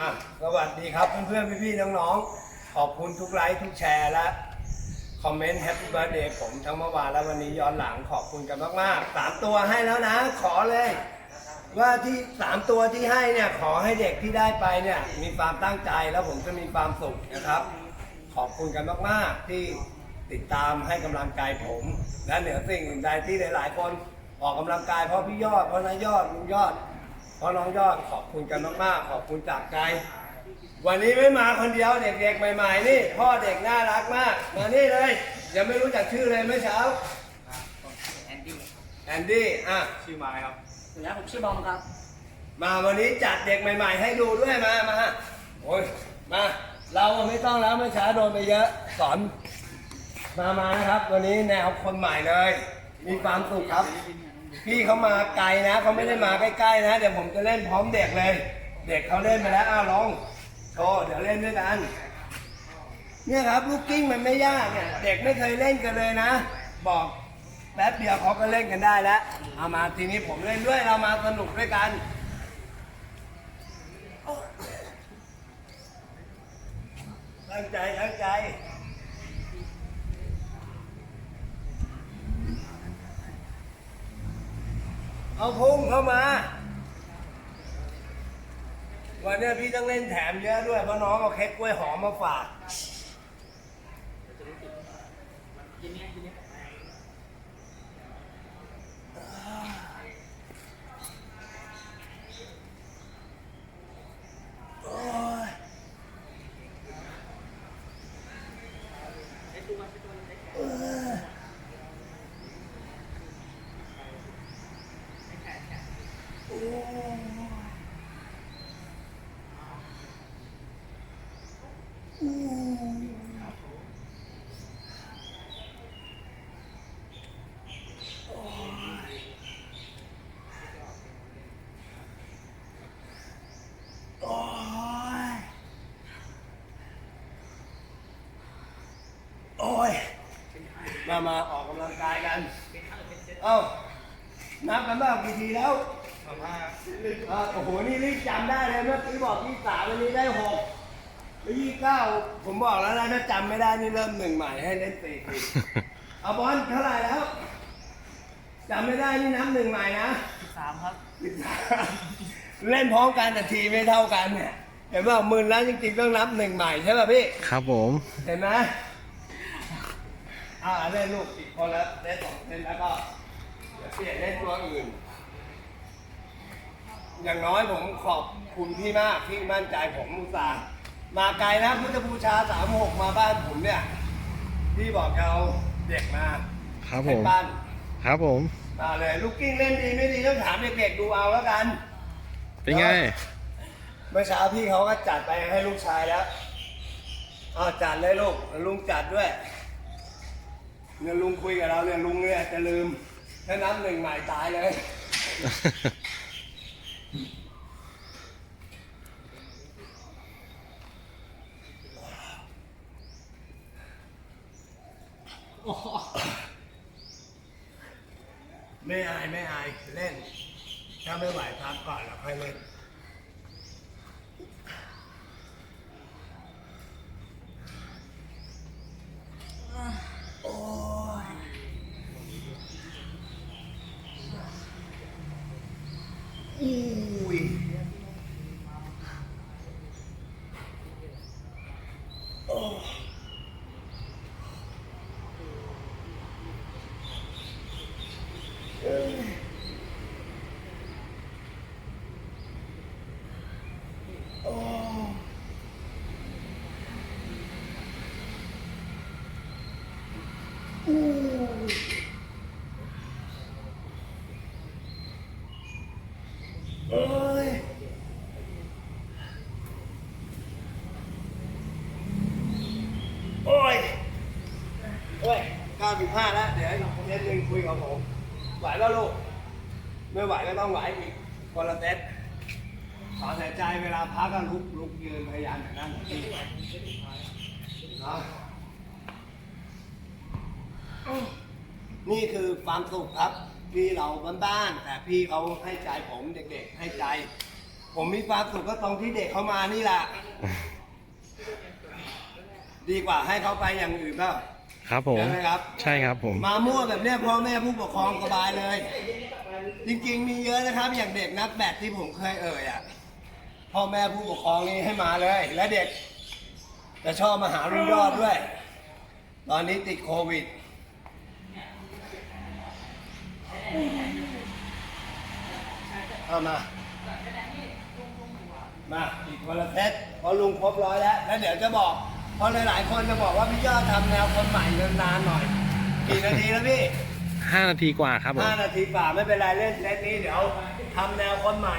อะสวัสดีครับเพื่อนๆพี่ๆน้องๆขอบคุณทุกไลค์ทุกแชร์และคอมเมนต์แฮปปี้เบิร์ดเดย์ผมทั้งเมื่อวานและวันนี้ย้อนหลังขอบคุณกันมากๆสามตัวให้แล้วนะ ขอเลย ว่าที่สามตัวที่ให้เนี่ยขอให้เด็กที่ได้ไปเนี่ยมีความตั้งใจแล้วผมจะมีความสุขนะครับ ขอบคุณกันมากๆที่ติดตามให้กำลังใจผม และเหนือสิ่งอื่นใดที่หลายๆคนออกกำลังกายเพราะพี่ยอดเพราะนายยอดลุงยอด เพราะน้องยอดขอบคุณกันมากๆ ขอบคุณจากใจ วันนี้ไม่มาคนเดียวเด็กๆใหม่ๆนี่ พ่อเด็กน่ารักมาก มานี่เลย ยังไม่รู้จักชื่อเลยเมื่อเช้าแอนดี้แอนดี้อะชื่อไม้ครับสวัสดีครับผมชื่อบอมครับ มาวันนี้จัดเด็กใหม่ ๆ ให้ดูด้วยมามาโอ้ยมา เราไม่ต้องแล้วเมื่อเช้าโดนไปเยอะสอนมามานะครับ วันนี้แนวคนใหม่เลย มีความสุขครับ พี่เขามาไกลนะเขาไม่ได้มาใกล้ๆนะ เดี๋ยวผมจะเล่นพร้อมเด็กเลย เด็กเขาเล่นไปแล้วอ้าวลองโชว์เดี๋ยวเล่นด้วยกัน เนี่ยครับลูกกิ้งมันไม่ยากเนี่ยเด็กไม่เคยเล่นกันเลยนะ บอกแป๊บเดียวเขาก็เล่นกันได้แล้วเอามาทีนี้ผมเล่นด้วยเรามาสนุกด้วยกันตั้งใจตั้งใจ เอาพุ่งเข้ามา วันนี้พี่ต้องเล่นแถมเยอะด้วย เพราะน้องเอาเค้กกล้วยหอมมาฝากโอ้ยเออโอ้ยอู้โอ้ยโอ้ยโอ้ย มามาออกกำลังกายกัน เอ้า นับกันบ้างกี่ทีแล้วเอ่อโอ้โห นี่รีบจำได้เลยเมื่อกี้บอกที่สามวันนี้ได้หกแล้วยี่เก้าผมบอกแล้วนะถ้าจำไม่ได้นี่เริ่มหนึ่งใหม่ให้เล่นสี่ทีเอาบอลเท่าไหร่แล้วจำไม่ได้นี่นับหนึ่งใหม่นะสามครับ เล่นพร้อมกันแต่ทีไม่เท่ากันเนี่ยเห็นว่ามึนแล้วจริงๆต้องนับหนึ่งใหม่ใช่ป่ะพี่ ครับผม เห็นไหม อ่าเล่นลูกอีกคนละเล่นสองเล่นแล้วก็เดี๋ยวเปลี่ยนเล่นตัวอื่น อย่างน้อยผมขอบคุณพี่มากที่มั่นใจผมอุตส่าห์มาไกลนะพุทธบูชาสามหกมาบ้านผมเนี่ยพี่บอกจะเอาเด็กมาครับผให้มบ้านครับผมมาเลยลูกกิ้งเล่นดีไม่ดีต้องถามเด็กๆดูเอาแล้วกัน เป็นไงเมื่อเช้าพี่เขาก็จัดไปให้ลูกชายแล้วอ้าวจัดเลยลูกลุงจัดด้วย เนี่ยลุงคุยกับเราเนี่ยลุงเนี่ยจะลืมถ้านับหนึ่งใหม่ตายเลย ไม่อายไม่อายเล่น ถ้าไม่ไหวพักก่อนแล้วค่อยเล่น โอ้ยอุ้ยโอ้เอ้ยโอ้อู้โอ้ยโอ้ย โอ้ยเก้าสิบห้าแล้ว เดี๋ยวอีกเซตหนึ่งคุยกับผม ไหวแล้วลูก ไม่ไหวก็ต้องไหวอีกคนละเซตขอแต่ใจเวลาพักก็ลุกลุกยืนพยายามอย่างนั้นที่นะนี่คือความสุขครับพี่เราบ้านๆแต่พี่เขาให้ใจผมเด็กๆ ให้ใจ ผมมีความสุขก็ตรงที่เด็กเขามานี่แหละดีกว่าให้เขาไปอย่างอื่นเปล่า ครับผม ใช่ไหมครับ ใช่ครับผม มามั่วแบบเนี้ยพ่อแม่ผู้ปกครองสบายเลย จริงๆ มีเยอะนะครับ อย่างเด็กนักแบดที่ผมเคยเอ่ยอะพ่อแม่ผู้ปกครองนี่ให้มาเลย และเด็กจะชอบมาหาลุงยอดด้วย ตอนนี้ติดโควิด เอามา มาอีกคนละเซตเพราะลุงครบร้อยแล้ว แล้วเดี๋ยวจะบอก เพราะหลายๆคนจะบอกว่าพี่ยอดทำแนวคนใหม่นานๆหน่อย กี่นาทีแล้วพี่5นาทีกว่าครับผมห้านาทีป่าไม่เป็นไรเล่นเซตนี้เดี๋ยวทำแนวคนใหม่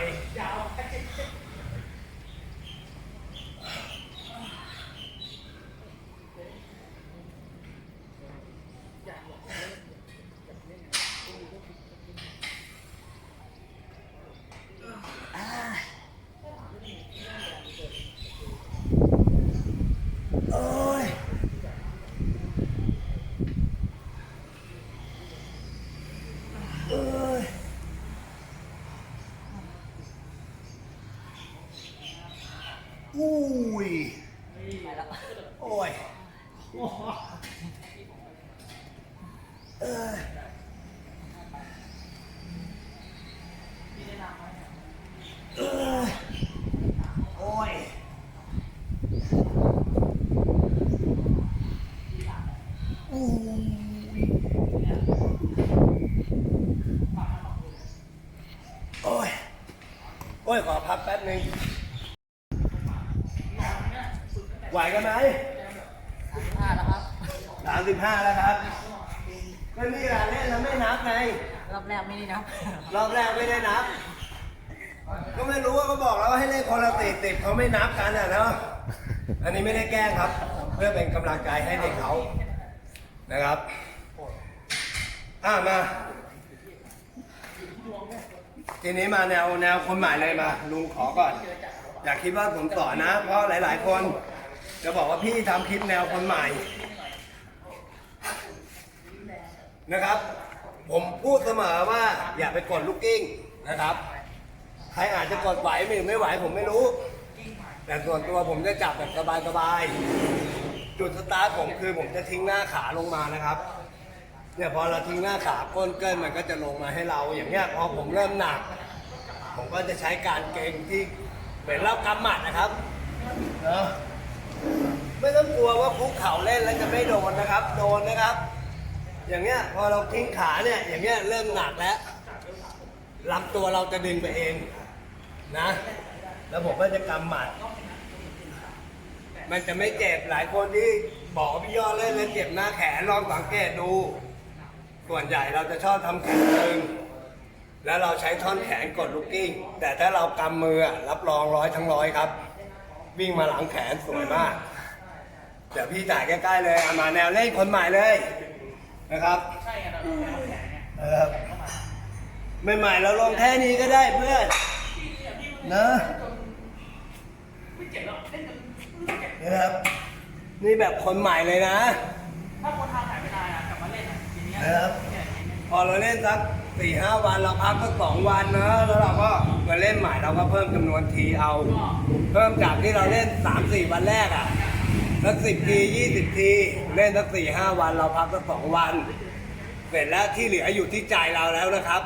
โอ้ย เอ้ยอุ้ย โอ้ยเอ้ยเอ้ย โอ้ยโอ้ย โอ้ย ขอพักแป๊บหนึ่งไหวกันไหมสามสิบห้าแล้วครับสามสิบห้าแล้วครับ ก็นี่แหละเล่นแล้วไม่นับไง รอบแรกไม่ได้นับ รอบแรกไม่ได้นับ ก็ไม่รู้ว่าเขาบอกแล้วว่าให้เล่นคนละติดติดเขาไม่นับกันอะเนาะ อันนี้ไม่ได้แกล้งครับ เพื่อเป็นกำลังใจให้เด็กเขานะครับ อ่ามา ทีนี้มาแนวแนวคนใหม่เลยมาลุงขอก่อน อยากคิดว่าผมสอนนะ เพราะหลาย ๆ คน จะบอกว่าพี่ทำคลิปแนวคนใหม่ นะครับ ผมพูดเสมอว่าอย่าไปกดลูกกิ้งนะครับ ใครอาจจะกดไหวหรือไม่ไหวผมไม่รู้ แต่ส่วนตัวผมจะจับแบบสบายๆ จุดสตาร์ทผมคือผมจะทิ้งหน้าขาลงมานะครับเนี่ยพอเราทิ้งหน้าขาก้นเกินมันก็จะลงมาให้เราอย่างเงี้ยพอผมเริ่มหนัก ผมก็จะใช้การเกรงที่เหมือนเรากำหมัดนะครับเนอะไม่ต้องกลัวว่าคุกเข่าเล่นแล้วจะไม่โดนนะครับ โดนนะครับ อย่างเงี้ยพอเราทิ้งขาเนี่ยอย่างเงี้ยเริ่มหนักแล้วลำตัวเราจะดึงไปเองนะแล้วผมก็จะกำหมัด มันจะไม่เจ็บหลายคนที่บอกพี่ยอดเล่นแล้วเจ็บหน้าแขนลองสังเกตดู ส่วนใหญ่เราจะชอบทำแขนตึงแล้วเราใช้ท่อนแขนกดลูกกิ้ง แต่ถ้าเรากำมือรับรองร้อยทั้งร้อยครับ วิ่งมาหลังแขนสวยมาก เดี๋ยวพี่ถ่ายใกล้ๆเลยเอามาแนวเล่นคนใหม่เลย นะครับนะครับใหม่ๆเราลองแค่นี้ก็ได้เพื่อนนะนะครับนี่แบบคนใหม่เลยนะ ถ้าคนทำหายไปนานอะกลับมาเล่นอะทีเนี้ยนะครับ พอเราเล่นสักสี่ห้าวันเราพักสักสองวันนะแล้วเราก็มาเล่นใหม่เราก็เพิ่มจำนวนทีเอา เพิ่มจากที่เราเล่นสามสี่วันแรกอะ สักสิบทียี่สิบทีเล่นสักสี่ห้าวันเราพักสักสองวัน เสร็จแล้วที่เหลืออยู่ที่ใจเราแล้วนะครับ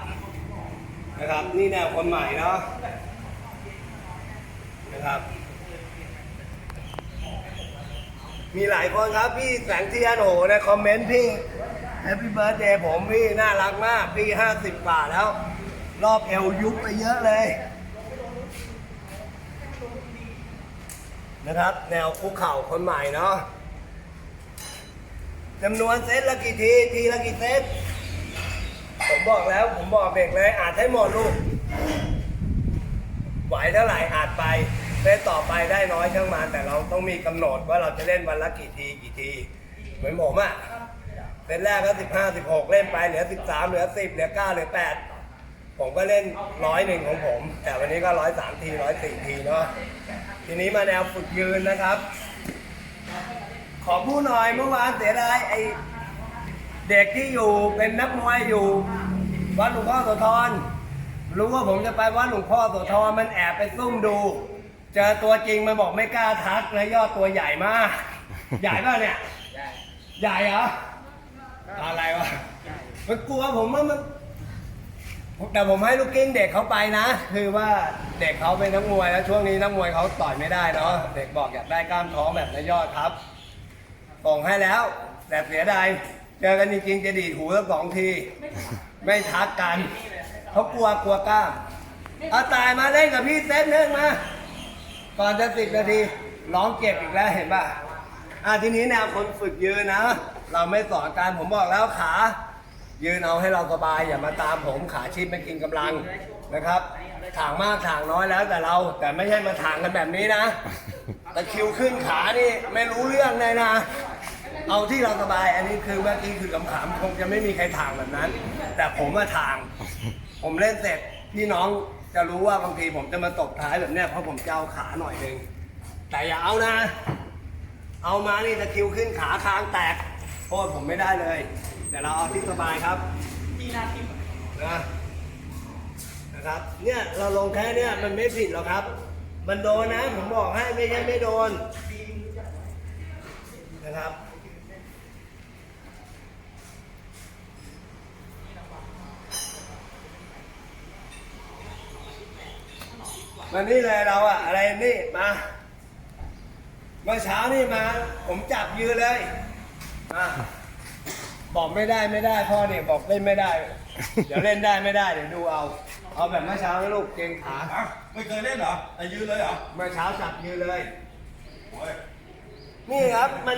นะครับ นี่แนวคนใหม่เนาะนะครับ มีหลายคนครับพี่แสงเทียนโหในคอมเมนต์พี่แฮปปี้เบิร์ดเดย์ผมพี่น่ารักมาก พี่ห้าสิบกว่าแล้ว รอบเอวยุบไปเยอะเลย นะครับ แนวคุกเข่าคนใหม่เนาะจำนวนเซตละกี่ทีทีละกี่เซตผมบอกแล้วผมบอกเด็กเลยอาจให้หมดลูกไหวเท่าไหร่อาจไปเล่นต่อไปได้น้อยช่างมันแต่เราต้องมีกำหนดว่าเราจะเล่นวันละกี่ทีกี่ที เหมือนผมอะเซตแรกก็สิบห้าสิบหกเล่นไปเหลือสิบสามเหลือสิบเหลือเก้าเหลือแปดผมก็เล่นร้อยหนึ่งของผม แต่วันนี้ก็ร้อยสามทีร้อยสี่ทีเนาะ ทีนี้มาแนวฝึกยืนนะครับ ขอพูดหน่อยเมื่อวานเสียดายไอเด็กที่อยู่เป็นนักมวยอยู่วัดหลวงพ่อโสธรรู้ว่าผมจะไปวัดหลวงพ่อโสธรมันแอบไปซุ่มดู เจอตัวจริงมันบอกไม่กล้าทักและยอดตัวใหญ่มาก ใหญ่ป่ะเนี่ย ใหญ่เหรออะไรวะมันกลัวผมว่ามัน แต่ผมให้ลูกกิ้งเด็กเขาไปนะ คือว่าเด็กเขาเป็นนักมวยแล้วช่วงนี้นักมวยเขาต่อยไม่ได้เนาะเด็กบอกอยากได้กล้ามท้องแบบนายยอดครับส่งให้แล้วแต่เสียดายเจอกันจริงๆจะดีดหูสักสองที ไม่ทักกันเขากลัวกลัวกล้ามเอาตายมาเล่นกับพี่เซตหนึ่งมาก่อนจะสิบนาทีร้องเก็บอีกแล้วเห็นป่ะอะทีนี้แนวคนฝึกยืนนะ เราไม่สอนการผมบอกแล้วขา ยืนเอาให้เราสบายอย่ามาตามผมขาชิดไม่กินกำลังนะครับถางมากถางน้อยแล้วแต่เรา แต่ไม่ใช่มาถางกันแบบนี้นะตะคริวขึ้นขานี่ไม่รู้เรื่องเลยนะ เอาที่เราสบาย อันนี้คือเมื่อกี้คือขำๆคงจะไม่มีใครถางแบบนั้น แต่ผมมาถาง ผมเล่นเสร็จพี่น้องจะรู้ว่าบางทีผมจะมาตบท้ายแบบเนี้ยเพราะผมจะเอาขาหน่อยหนึงแต่อย่าเอานะ เอามานี่ตะคริวขึ้นขาคางแตกโทษผมไม่ได้เลย เดี๋ยวเราเอาที่สบายครับที่หน้าทิ่มนะนะครับ เนี่ยเราลงแค่เนี้ยมันไม่ผิดหรอกครับ มันโดนนะผมบอกให้ไม่ใช่ไม่โดนนะครับมานี่เลยเราอะอะไรนี่มาเมื่อเช้านี่มา ผมจับยืนเลยมา บอกไม่ได้ไม่ได้พ่อเนี่ยบอกเล่นไม่ได้ เดี๋ยวเล่นได้ไม่ได้เดี๋ยวดูเอา เอาแบบเมื่อเช้านะลูกเกรงขาอะไม่เคยเล่นเหรอแต่ยืนเลยเหรอเมื่อเช้าจับยืนเลย โอ้ยนี่ครับมัน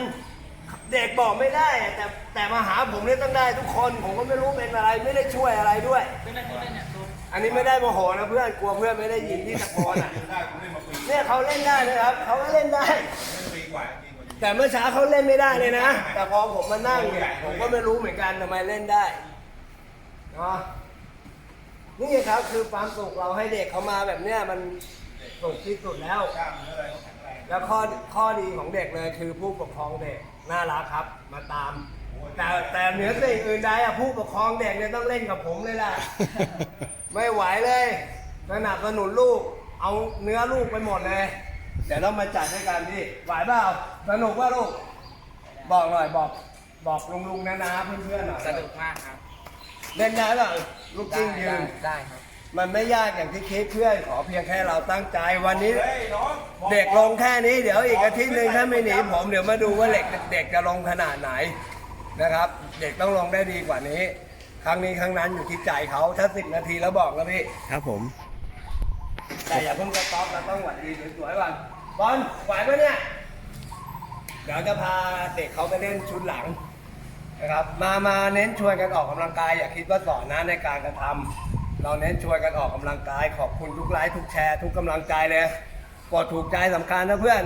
เด็กบอกไม่ได้อะแต่แต่มาหาผมเนี่ยต้องได้ทุกคน ผมก็ไม่รู้เป็นอะไรไม่ได้ช่วยอะไรด้วยเป็นอะไรคนเล่นเนี่ยดูอันนี้ไม่ได้โมโหนะเพื่อนกลัวเพื่อนไม่ได้ยินที่ตะโกนอะยืนได้ผมเล่นมาปีเนี่ยเขาเล่นได้นะครับเขาก็เล่นได้เล่นปีกว่าจริงกว่า แต่เมื่อเช้าเขาเล่นไม่ได้เลยนะ แต่พอผมมานั่งเนี่ยผมก็ไม่รู้เหมือนกันทำไมเล่นได้เนาะนี่ครับคือความสุขเราให้เด็กเขามาแบบเนี้ยมันสุขที่สุดแล้วกล้ามเนื้ออะไรเขาแข็งแรงแล้วข้อข้อดีของเด็กเลยคือผู้ปกครองเด็กน่ารักครับ มาตาม แต่แต่เหนือสิ่งอื่นใดอะผู้ปกครองเด็กเนี่ยต้องเล่นกับผมเลยล่ะ ไม่ไหวเลยสนับสนุนลูก เอาเนื้อลูกไปหมดเลย เดี๋ยวเรามาจัดด้วยกันพี่ไหวเปล่าสนุกว่าลูก บอกหน่อยบอก บอกลุงลุงๆนะนะเพื่อนๆหน่อยสนุกมากครับเล่นได้เปล่าลูกกิ้งยืน ได้ครับ มันไม่ยากอย่างที่คิดเพื่อนขอเพียงแค่เราตั้งใจวันนี้เฮ้ยน้องบอกเด็กลงแค่นี้เดี๋ยวอีกอาทิตย์หนึ่งถ้าไม่หนีผมเดี๋ยวมาดูว่าเด็กเด็กจะลงขนาดไหนนะครับ เด็กต้องลงได้ดีกว่านี้ ครั้งนี้ครั้งนั้นอยู่ที่ใจเขาถ้าสิบนาทีแล้วบอกแล้วพี่ครับผม แต่อย่าเพิ่งสต็อปเราต้องหวัดดีสวยๆก่อน บอลไหวปะเนี่ย เดี๋ยวจะพาเด็กเขาไปเล่นชุดหลังนะครับ มา มาเน้นชวนกันออกกำลังกาย อย่าคิดว่าสอนนะในการกระทำเราเน้นชวนกันออกกำลังกาย ขอบคุณทุกไลค์ทุกแชร์ทุกกำลังใจเลยกดถูกใจสำคัญนะเพื่อน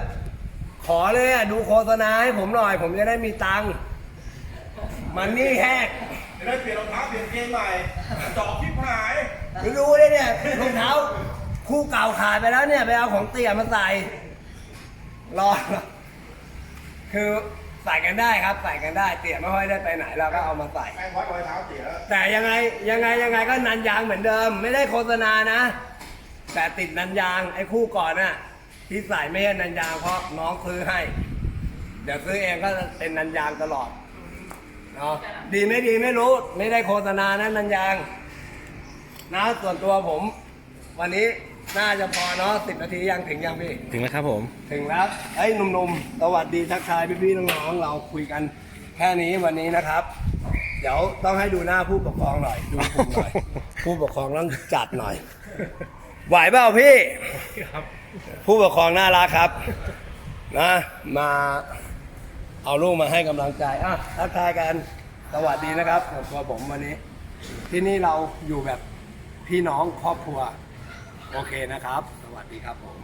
ขอเลยอะดูโฆษณาให้ผมหน่อย ผมจะได้มีตังค์มันนี่แหกจะได้เปลี่ยนรองเท้าเปลี่ยนเกงใหม่จอกที่หายไม่รู้เลยเนี่ยรองเท้าคู่เก่าขาดไปแล้วเนี่ยไปเอาของเตี่ยมาใส่ รอ คือใส่กันได้ครับ ใส่กันได้ เตี่ยไม่ค่อยได้ไปไหนเราก็เอามาใส่ แม่งวัดรอยเท้าเสียแล้วแต่ยังไงยังไงยังไงก็นันยางเหมือนเดิม ไม่ได้โฆษณานะ แต่ติดนันยางไอ้คู่ก่อนน่ะที่ใส่ไม่ใช่นันยางเพราะน้องซื้อให้ เดี๋ยวซื้อเองก็เป็นนันยางตลอดเนาะดีไม่ดีไม่รู้ ไม่ได้โฆษณานะนันยาง นะส่วนตัวผม วันนี้ น่าจะพอเนาะสิบนาทียังถึงยังพี่ ถึงแล้วครับผม ถึงแล้วไอ้ยหนุ่มๆ สวัสดีทักทายพี่ๆน้องๆ เราคุยกันแค่นี้วันนี้นะครับ เดี๋ยวต้องให้ดูหน้าผู้ปกครองหน่อย ดูผมหน่อย ผู้ปกครองต้องจัดหน่อย ไหวเปล่าพี่ ผู้ปกครองน่ารักครับ นะมาเอาลูกมาให้กำลังใจอะทักทายกันสวัสดีนะครับส่วนตัวผมวันนี้ ที่นี่เราอยู่แบบพี่น้องครอบครัว โอเคนะครับ สวัสดีครับผม